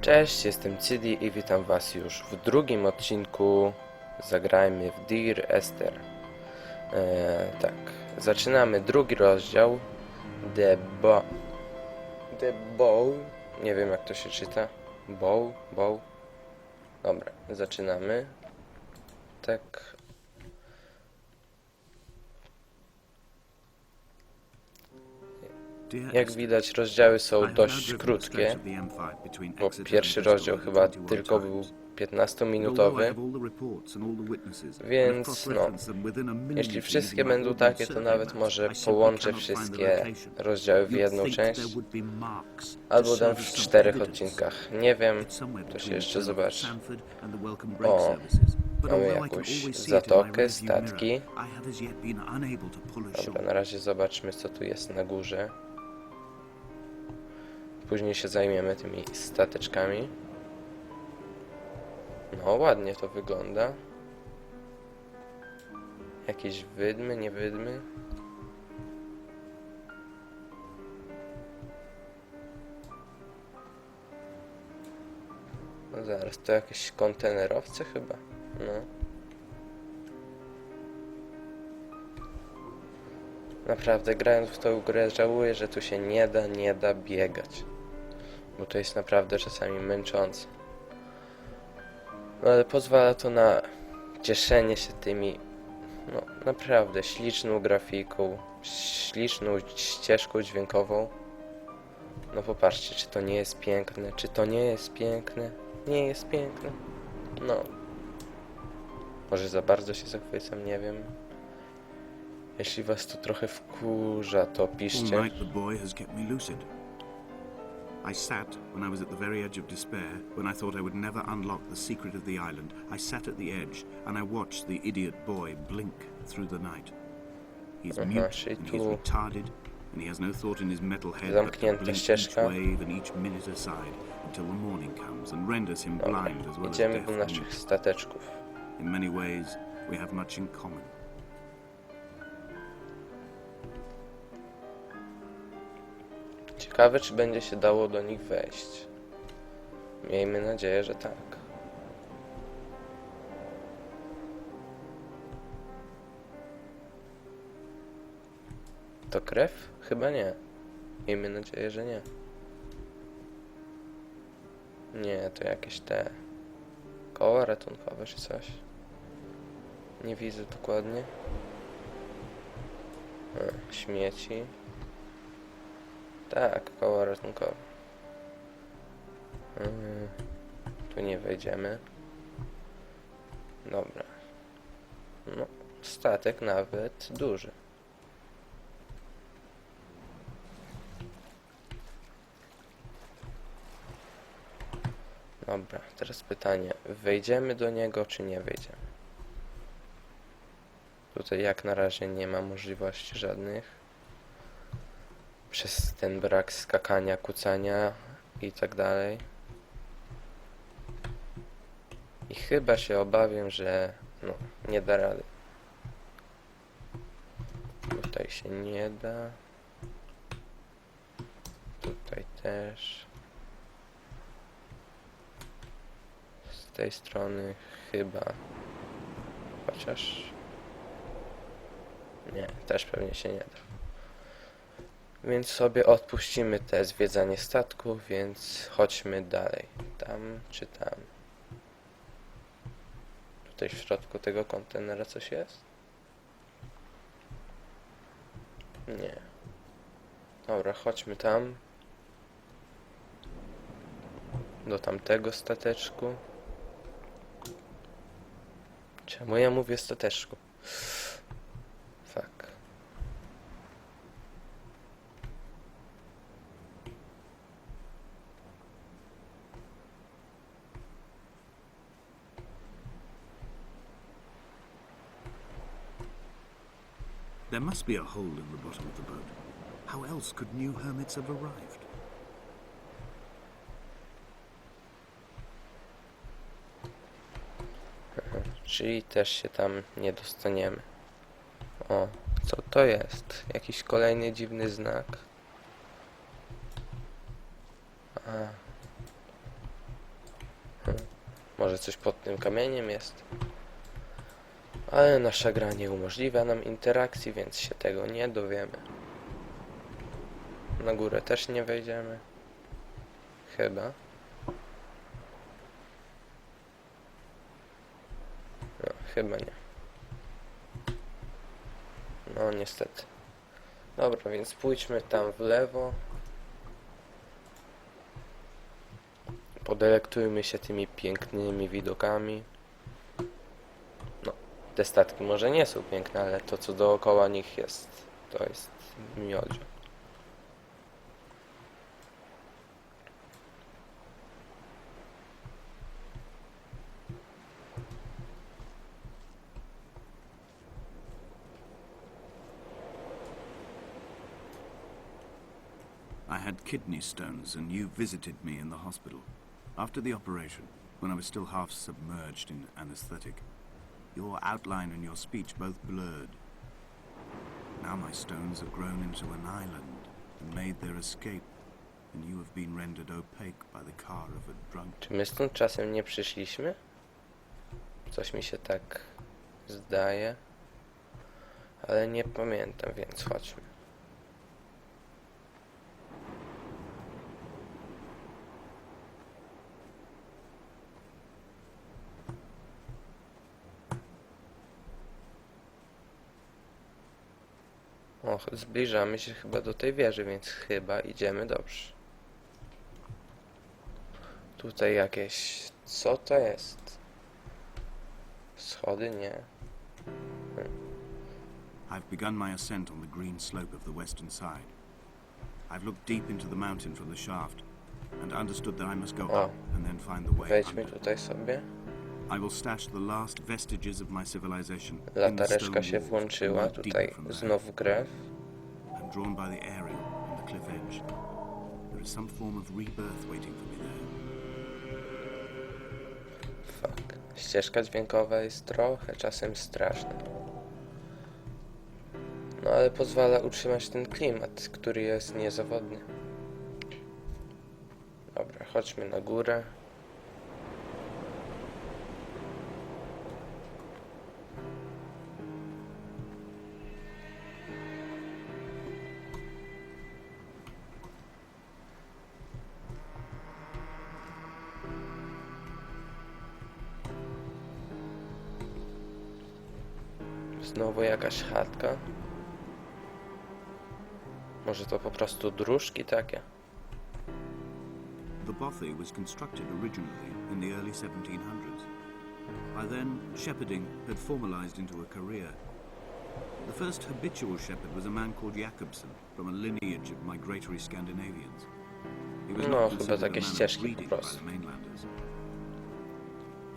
Cześć, jestem Cidi i witam was już w drugim odcinku Zagrajmy w Dear Esther. Eee, tak, zaczynamy drugi rozdział The Bow. The Bow. Nie wiem jak to się czyta. Bow, Bow. Dobra, zaczynamy. Tak. Jak widać rozdziały są dość krótkie, bo pierwszy rozdział chyba tylko był 15-minutowy, więc no, jeśli wszystkie będą takie, to nawet może połączę wszystkie rozdziały w jedną część, albo dam w czterech odcinkach. Nie wiem, to się jeszcze zobaczy. O, mamy jakąś zatokę, statki. Dobra, na razie zobaczmy co tu jest na górze. Później się zajmiemy tymi stateczkami. No, ładnie to wygląda. Jakieś wydmy, nie wydmy. No zaraz, to jakieś kontenerowce chyba. No. Naprawdę, grając w tą grę, żałuję, że tu się nie da, nie da biegać. Bo to jest naprawdę czasami męczące. No ale pozwala to na cieszenie się tymi, no naprawdę śliczną grafiką, śliczną ścieżką dźwiękową. No popatrzcie, czy to nie jest piękne, czy to nie jest piękne, nie jest piękne. No. Może za bardzo się zachwycam, nie wiem. Jeśli was to trochę wkurza, to All piszcie. night the boy has kept me lucid. I sat when I was at the very edge of despair, when I thought I would never unlock the secret of the island. I sat at the edge and I watched the idiot boy blink through the night. He's Aha, mute and he's retarded, and he has no thought in his metal head but to blink each wave and each minute aside until the morning comes and renders him blind as well as deaf do and naszych mute. stateczków. In many ways, we have much in common. Ciekawe, czy będzie się dało do nich wejść. Miejmy nadzieję, że tak. To krew? Chyba nie. Miejmy nadzieję, że nie. Nie, to jakieś te koła ratunkowe czy coś. Nie widzę dokładnie. E, śmieci. Tak, koło ratunkowe. Yy, tu nie wejdziemy. Dobra. No, statek nawet duży. Dobra, teraz pytanie. Wejdziemy do niego, czy nie wejdziemy? Tutaj jak na razie nie ma możliwości żadnych przez ten brak skakania, kucania i tak dalej. I chyba się obawiam, że no, nie da rady. Tutaj się nie da. Tutaj też. Z tej strony chyba. Chociaż. Nie, też pewnie się nie da. Więc sobie odpuścimy te zwiedzanie statku, więc chodźmy dalej. Tam czy tam? Tutaj w środku tego kontenera coś jest? Nie. Dobra, chodźmy tam. Do tamtego stateczku. Czemu ja mówię stateczku? Fuck. There must be a hole in the bottom of the boat. How else could new hermits have arrived? Czyli też się tam nie dostaniemy. O, co to jest? Jakiś kolejny dziwny znak? A. Może coś pod tym kamieniem jest. Ale nasza gra nie umożliwia nam interakcji, więc się tego nie dowiemy. Na górę też nie wejdziemy. Chyba. No, chyba nie. No niestety. Dobra, więc pójdźmy tam w lewo. Podelektujmy się tymi pięknymi widokami. Te statki może nie są piękne, ale to co dookoła nich jest, to jest miodzio. I had kidney stones, and you visited me in the hospital. After the operation, when I was still half submerged in anesthetic, your outline and your speech both blurred. Now my stones have grown into an island and made their escape, and you have been rendered opaque by the car of a drunk. Czy my stąd czasem nie przyszliśmy? Coś mi się tak zdaje. Ale nie pamiętam, więc chodźmy. O, zbliżamy się chyba do tej wieży, więc chyba idziemy dobrze. Tutaj jakieś... Co to jest? Schody? Nie. I've begun my ascent on the green slope of the western side. I've looked deep into the mountain from the shaft and understood that I must go O. up and then find the way Wejdźmy tutaj sobie. Latareczka się włączyła. Tutaj deeper from there. znowu krew. I'm drawn by the aerial and the cliff edge. There is some form of rebirth waiting for me there. Fuck. Ścieżka dźwiękowa jest trochę czasem straszna. No ale pozwala utrzymać ten klimat, który jest niezawodny. Dobra, chodźmy na górę. Znowu jakaś chatka. Może to po prostu dróżki takie? The bothy was constructed originally in the early 1700s. By then, shepherding had formalized into a career. The first habitual shepherd was a man called Jakobsen from a lineage of migratory Scandinavians. He was No, not chyba considered a takie man of ścieżki po breeding by prostu. the mainlanders.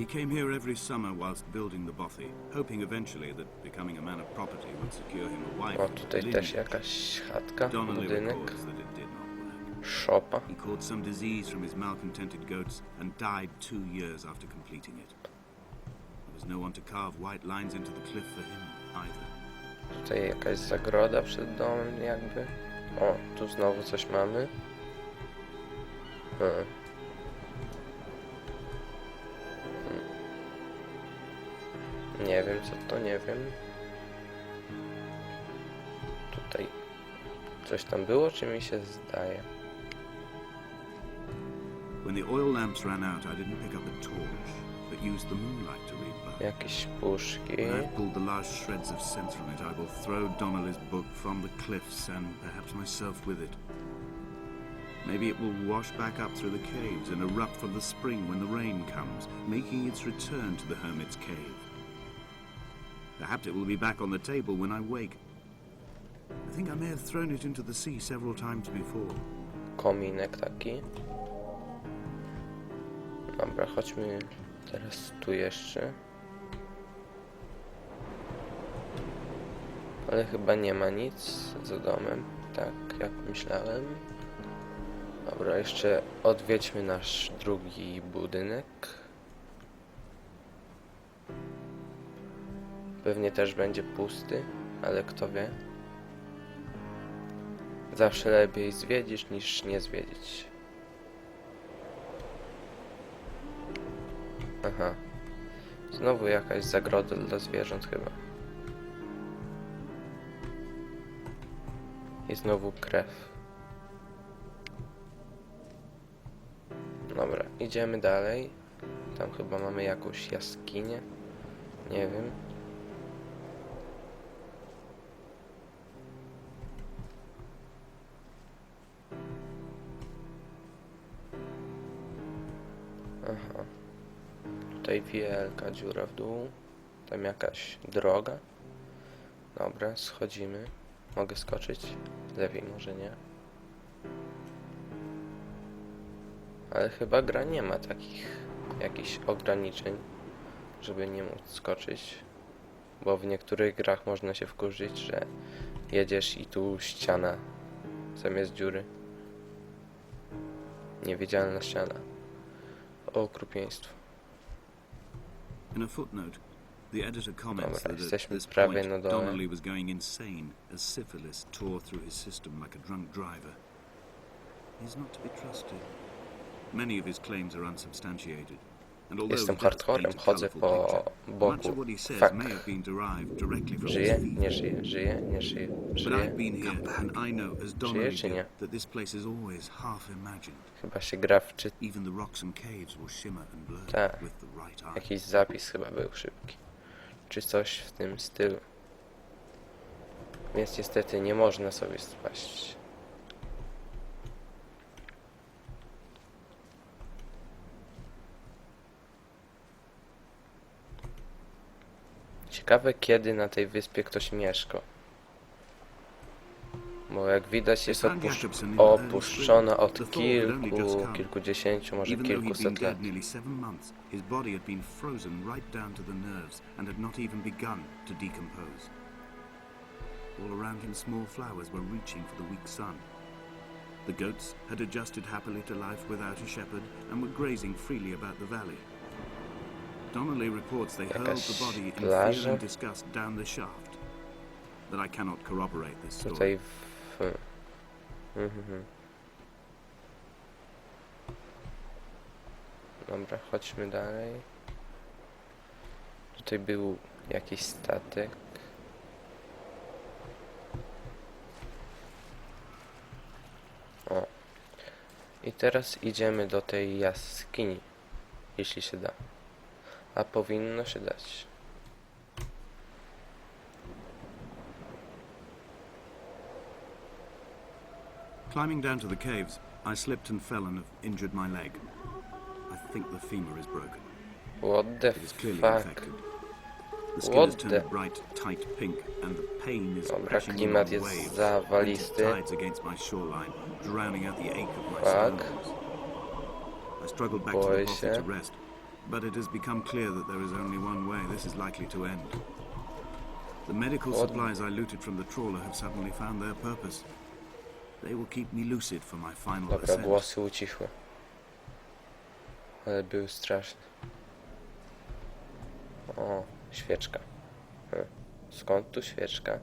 He came here every summer whilst building the bothy, hoping eventually that becoming a man of property would secure him a wife. O, tutaj też jakaś chatka, budynek, that it did not work. szopa. He caught some disease from his malcontented goats and died two years after completing it. There was no one to carve white lines into the cliff for him either. Tutaj jakaś zagroda przed domem jakby. O, tu znowu coś mamy. Hmm. Nie wiem co to, nie wiem. Tutaj coś tam było, czy mi się zdaje? When the oil lamps ran out, I didn't pick up a torch, but used the moonlight to read by. Jakieś puszki. When I've pulled the last shreds of sense from it, I will throw Donnelly's book from the cliffs and perhaps myself with it. Maybe it will wash back up through the caves and erupt from the spring when the rain comes, making its return to the hermit's cave. Perhaps it will be back on the table when I wake. I think I may have thrown it into the sea several times before. kominek taki. Dobra, chodźmy teraz tu jeszcze. Ale chyba nie ma nic za domem, tak jak myślałem. Dobra, jeszcze odwiedźmy nasz drugi budynek. Pewnie też będzie pusty, ale kto wie. Zawsze lepiej zwiedzić niż nie zwiedzić. Aha. Znowu jakaś zagroda dla zwierząt chyba. I znowu krew. Dobra, idziemy dalej. Tam chyba mamy jakąś jaskinię. Nie wiem. Wielka dziura w dół. Tam jakaś droga. Dobra, schodzimy. Mogę skoczyć? Lepiej może nie. Ale chyba gra nie ma takich jakichś ograniczeń, żeby nie móc skoczyć. Bo w niektórych grach można się wkurzyć, że jedziesz i tu ściana zamiast dziury. Niewidzialna ściana. O okropieństwo. In a footnote, the editor comments Dobra, that at this point na dole. Donnelly was going insane as syphilis tore through his system like a drunk driver. He's not to be trusted. Many of his claims are unsubstantiated. Jestem hardcorem, chodzę po boku. Fuck. Żyje? Nie żyje, żyje, nie żyje, żyje. Donnelly czy nie? Chyba się gra w czy... Even the rocks and caves will shimmer and blur Tak. Jakiś zapis chyba był szybki. Czy coś w tym stylu. Więc niestety nie można sobie spaść. Ciekawe kiedy na tej wyspie ktoś mieszka. Bo jak widać jest opusz opuszczona od kilku, kilkudziesięciu, może kilkuset lat. dead nearly seven months, his body had been frozen right down to the nerves and had not even begun to decompose. All around him, small flowers were reaching for the weak sun. The goats had adjusted happily to life without a shepherd and were grazing freely about the valley. Donnelly reports they hurled the body in fear and disgust down the shaft. But I cannot corroborate this story. Tutaj w... Mhm. Dobra, chodźmy dalej. Tutaj był jakiś statek. O. I teraz idziemy do tej jaskini. Jeśli się da. A powinno się dać. Climbing down to the caves, I slipped and fell and have injured my leg. I think the femur is broken. What the It is clearly fuck? infected. The skin What has turned the- bright, tight pink, and the pain is Dobra, crashing in jest waves, zawalisty. tides against my shoreline, drowning out the ache of my Fuck. I struggled back to Boję the się. to rest, but it has become clear that there is only one way this is likely to end. The medical supplies I looted from the trawler have suddenly found their purpose. They will keep me lucid for my final Dobra, ascent. głosy ucichły. Ale były straszne. O, świeczka. Hm. Skąd tu świeczka?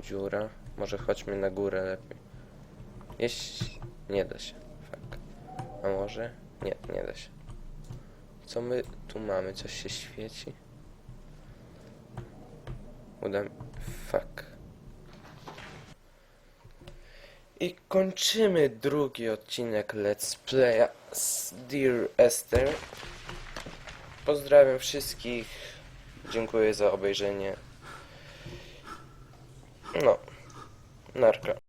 Dziura. Może chodźmy na górę lepiej. Jeśli... Nie da się. Może? Nie, nie da się. Co my tu mamy? Coś się świeci? Uda mi... Fuck. I kończymy drugi odcinek Let's Playa z Dear Esther. Pozdrawiam wszystkich. Dziękuję za obejrzenie. No, narka.